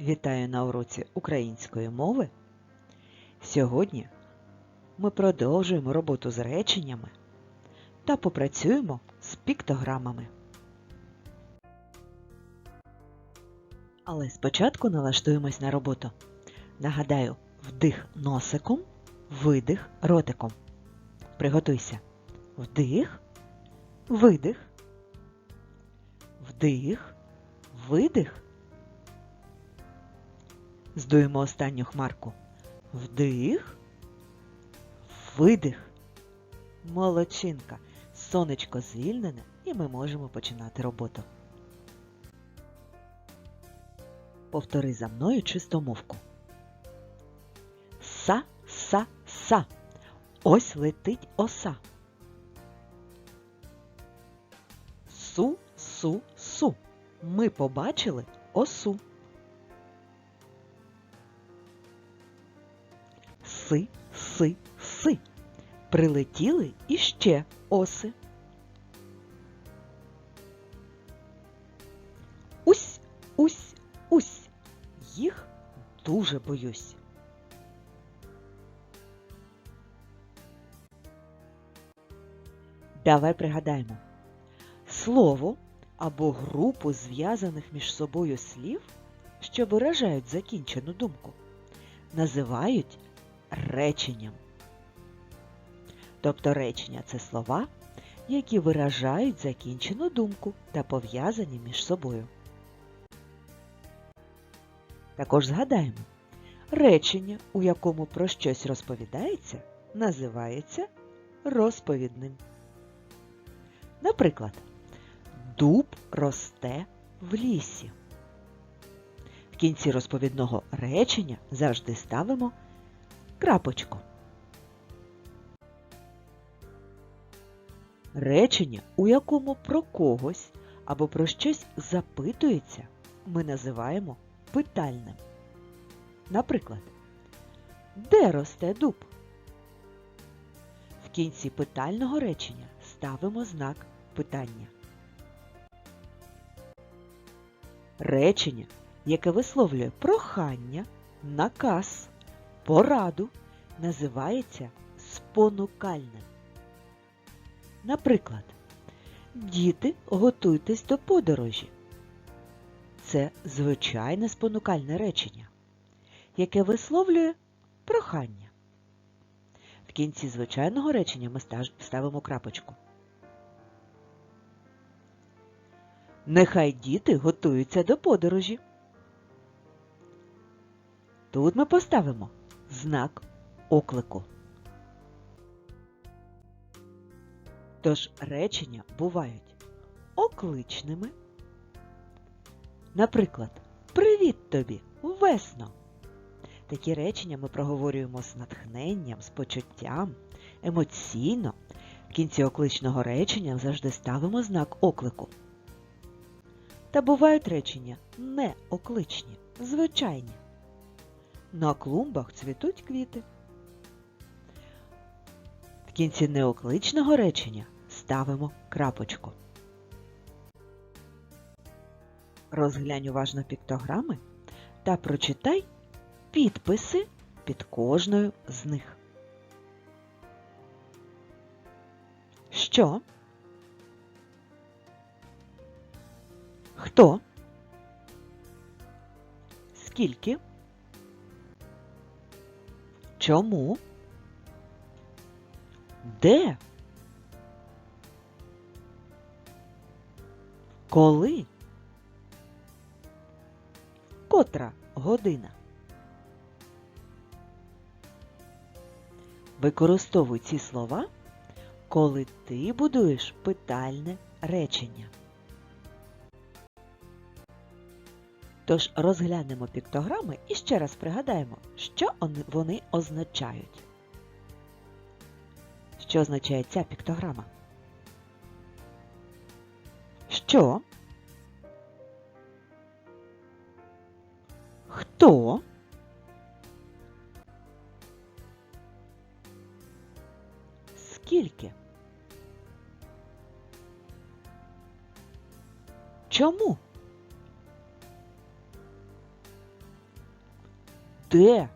Вітаю на уроці української мови. Сьогодні ми продовжуємо роботу з реченнями та попрацюємо з піктограмами. Але спочатку налаштуємось на роботу. Нагадаю, вдих носиком, видих ротиком. Приготуйся. Вдих, видих, вдих, видих. Здуємо останню хмарку. Вдих, видих. Молодчинка. Сонечко звільнене і ми можемо починати роботу. Повтори за мною чистомовку. Са, са, са. Ось летить оса. Су, су, су. Ми побачили осу. Си, си, си. Прилетіли іще оси. Усь, усь, усь. Їх дуже боюсь. Давай пригадаємо. Слово або групу зв'язаних між собою слів, що виражають закінчену думку, називають реченням. Тобто речення це слова, які виражають закінчену думку та пов'язані між собою. Також згадаємо, речення, у якому про щось розповідається, називається розповідним. Наприклад, дуб росте в лісі. В кінці розповідного речення завжди ставимо крапочку. Речення, у якому про когось або про щось запитується, ми називаємо питальним. Наприклад, де росте дуб? В кінці питального речення ставимо знак питання. Речення, яке висловлює прохання, наказ, пораду, називається спонукальним. Наприклад, діти, готуйтесь до подорожі. Це звичайне спонукальне речення, яке висловлює прохання. В кінці звичайного речення ми ставимо крапочку. Нехай діти готуються до подорожі. Тут ми поставимо знак оклику. Тож речення бувають окличними. Наприклад, Привіт тобі! Весно! Такі речення ми проговорюємо з натхненням, з почуттям, емоційно. В кінці окличного речення завжди ставимо знак оклику. Та бувають речення не окличні, звичайні. На клумбах цвітуть квіти. В кінці неокличного речення ставимо крапочку. Розглянь уважно піктограми та прочитай підписи під кожною з них. Що? Хто? Скільки? Чому? Де? Коли? Котра година? Використовуй ці слова, коли ти будуєш питальне речення. Тож розглянемо піктограми і ще раз пригадаємо, що вони означають. Що означає ця піктограма? Що? Хто? Скільки? Чому? Де?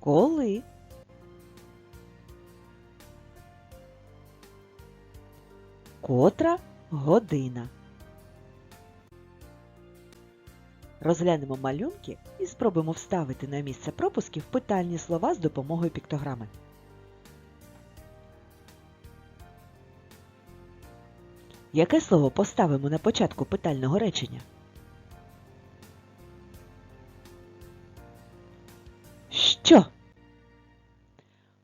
Коли? Котра година? Розглянемо малюнки і спробуємо вставити на місце пропусків питальні слова з допомогою піктограми. Яке слово поставимо на початку питального речення? Що?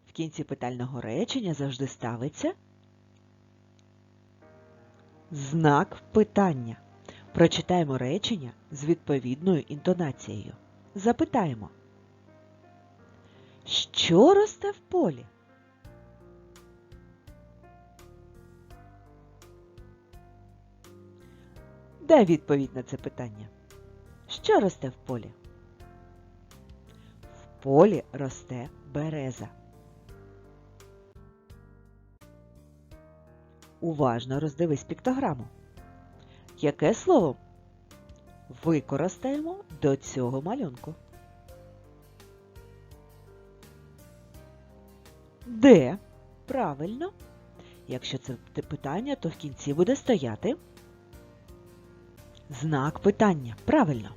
В кінці питального речення завжди ставиться знак питання. Прочитаємо речення з відповідною інтонацією. Запитаємо. Що росте в полі? Дай відповідь на це питання. Що росте в полі? Полі росте береза. Уважно роздивись піктограму. Яке слово використаємо до цього малюнку? Де? Правильно. Якщо це питання, то в кінці буде стояти знак питання. Правильно.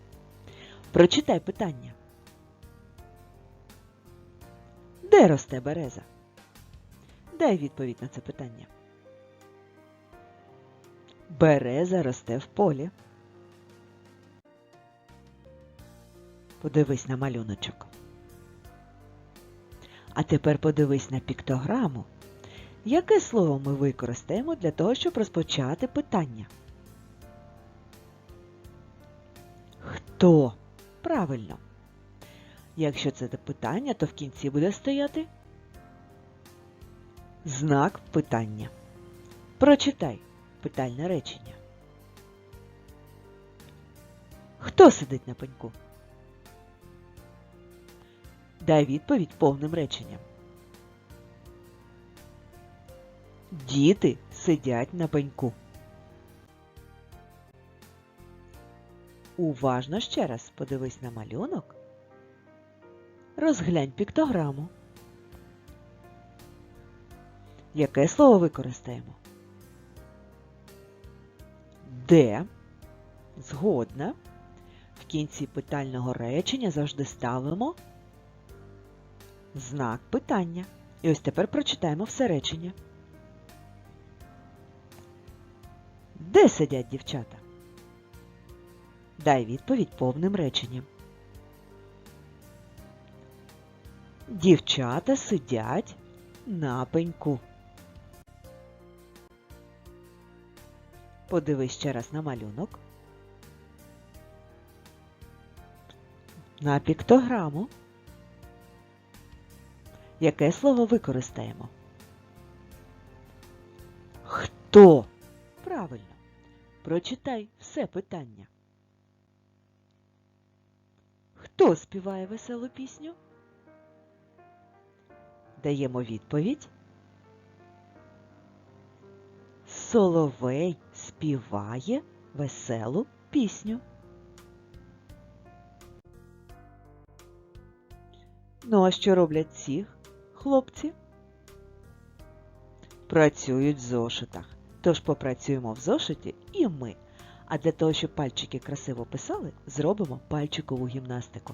Прочитай питання. Де росте береза? Дай відповідь на це питання. Береза росте в полі. Подивись на малюночок. А тепер подивись на піктограму. Яке слово ми використаємо для того, щоб розпочати питання? Хто? Правильно. Якщо це питання, то в кінці буде стояти знак питання. Прочитай питальне речення. Хто сидить на пеньку? Дай відповідь повним реченням. Діти сидять на пеньку. Уважно ще раз подивись на малюнок. Розглянь піктограму. Яке слово використаємо? Де? Згодна. В кінці питального речення завжди ставимо знак питання. І ось тепер прочитаємо все речення. Де сидять дівчата? Дай відповідь повним реченням. Дівчата сидять на пеньку. Подивись ще раз на малюнок. На піктограму. Яке слово використаємо? Хто? Правильно. Прочитай все питання. Хто співає веселу пісню? Даємо відповідь. Соловей співає веселу пісню. Ну, а що роблять ці хлопці? Працюють в зошитах. Тож попрацюємо в зошиті і ми. А для того, щоб пальчики красиво писали, зробимо пальчикову гімнастику.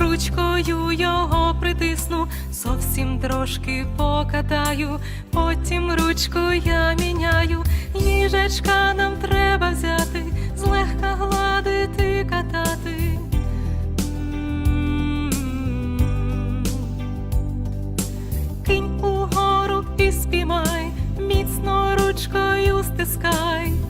ручкою його притисну, зовсім трошки покатаю, потім ручку я міняю. Їжачка нам треба взяти, злегка гладити, катати. Кинь угору і спіймай, міцно ручкою стискай.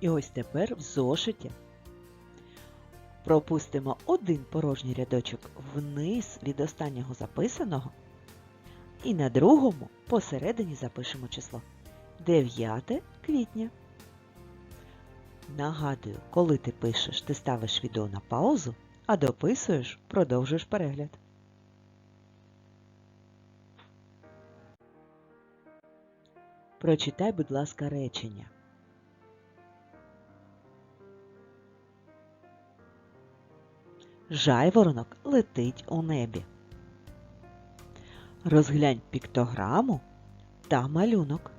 І ось тепер в зошиті пропустимо один порожній рядочок вниз від останнього записаного, і на другому посередині запишемо число 9 квітня. Нагадую, коли ти пишеш, ти ставиш відео на паузу, а дописуєш, продовжуєш перегляд. Прочитай, будь ласка, речення. Жайворонок летить у небі. Розглянь піктограму та малюнок.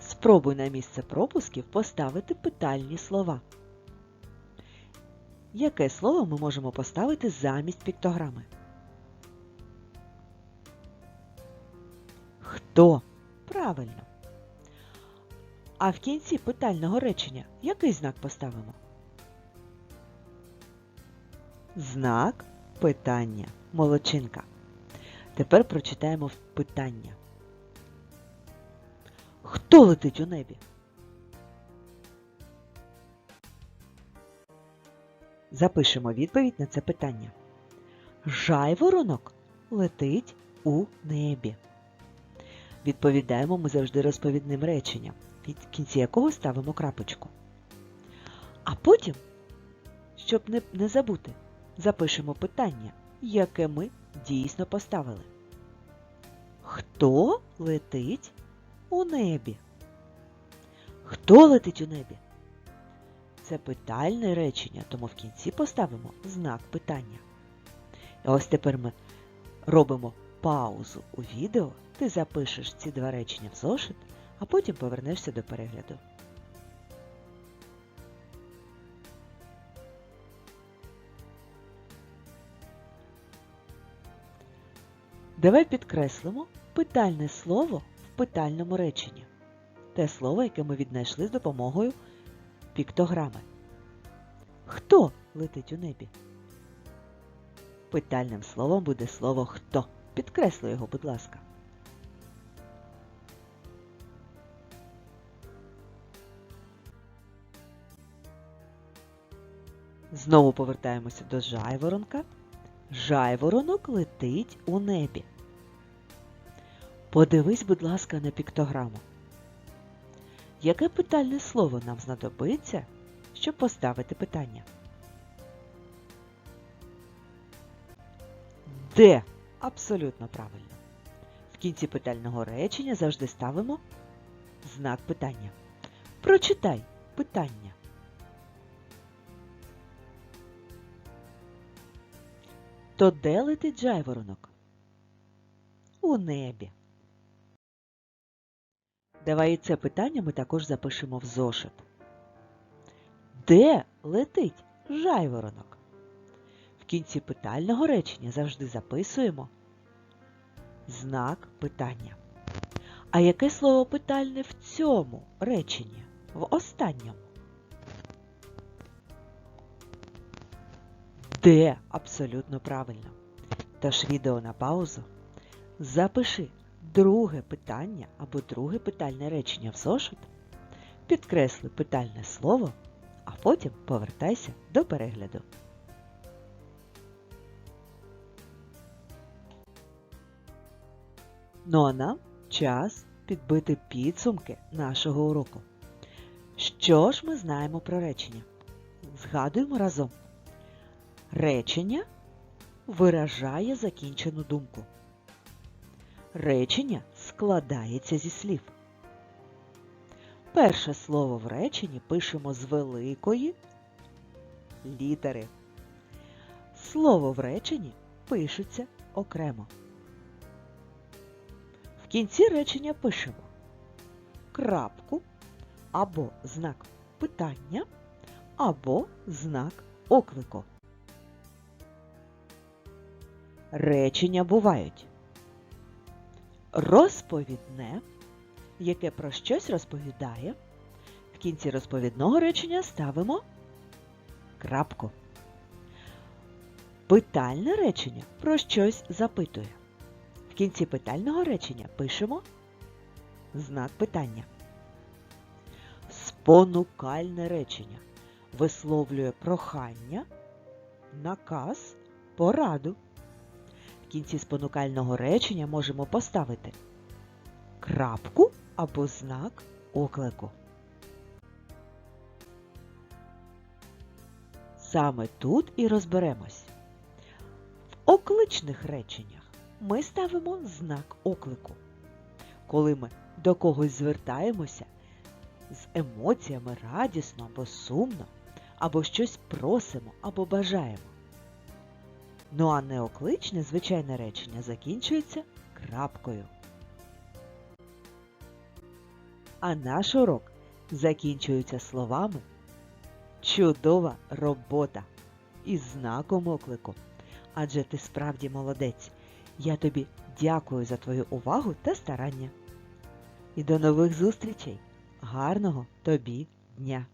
Спробуй на місце пропусків поставити питальні слова. Яке слово ми можемо поставити замість піктограми? Хто? Правильно. А в кінці питального речення який знак поставимо? Знак питання. Молодчинка. Тепер прочитаємо питання. Хто летить у небі? Запишемо відповідь на це питання. Жайворонок летить у небі. Відповідаємо ми завжди розповідним реченням, від кінці якого ставимо крапочку. А потім, щоб не, не забути, запишемо питання, яке ми дійсно поставили. Хто летить у небі? Хто летить у небі? Це питальне речення, тому в кінці поставимо знак питання. І ось тепер ми робимо паузу у відео, ти запишеш ці два речення в зошит, а потім повернешся до перегляду. Давай підкреслимо питальне слово в питальному реченні. Те слово, яке ми віднайшли з допомогою піктограми. Хто летить у небі? Питальним словом буде слово хто. Підкреслю його, будь ласка. Знову повертаємося до жайворонка. Жайворонок летить у небі. Подивись, будь ласка, на піктограму. Яке питальне слово нам знадобиться, щоб поставити питання? Де? Абсолютно правильно. В кінці питального речення завжди ставимо знак питання. Прочитай питання. То де летить жайворонок? У небі. Давай і це питання ми також запишемо в зошит. Де летить жайворонок? В кінці питального речення завжди записуємо знак питання. А яке слово питальне в цьому реченні? В останньому? Де? Абсолютно правильно. Тож відео на паузу. Запиши друге питання або друге питальне речення в зошит, підкресли питальне слово, а потім повертайся до перегляду. Ну а нам час підбити підсумки нашого уроку. Що ж ми знаємо про речення? Згадуємо разом. Речення виражає закінчену думку. Речення складається зі слів. Перше слово в реченні пишемо з великої літери. Слово в реченні пишеться окремо. В кінці речення пишемо крапку або знак питання, або знак оклику. Речення бувають розповідне, яке про щось розповідає. В кінці розповідного речення ставимо крапку. Питальне речення про щось запитує. В кінці питального речення пишемо знак питання. Спонукальне речення висловлює прохання, наказ, пораду. В кінці спонукального речення можемо поставити крапку або знак оклику. Саме тут і розберемось. В окличних реченнях ми ставимо знак оклику. Коли ми до когось звертаємося з емоціями радісно або сумно, або щось просимо або бажаємо. Ну а неокличне звичайне речення закінчується крапкою. А наш урок закінчується словами Чудова робота із знаком оклику. Адже ти справді молодець. Я тобі дякую за твою увагу та старання. І до нових зустрічей. Гарного тобі дня!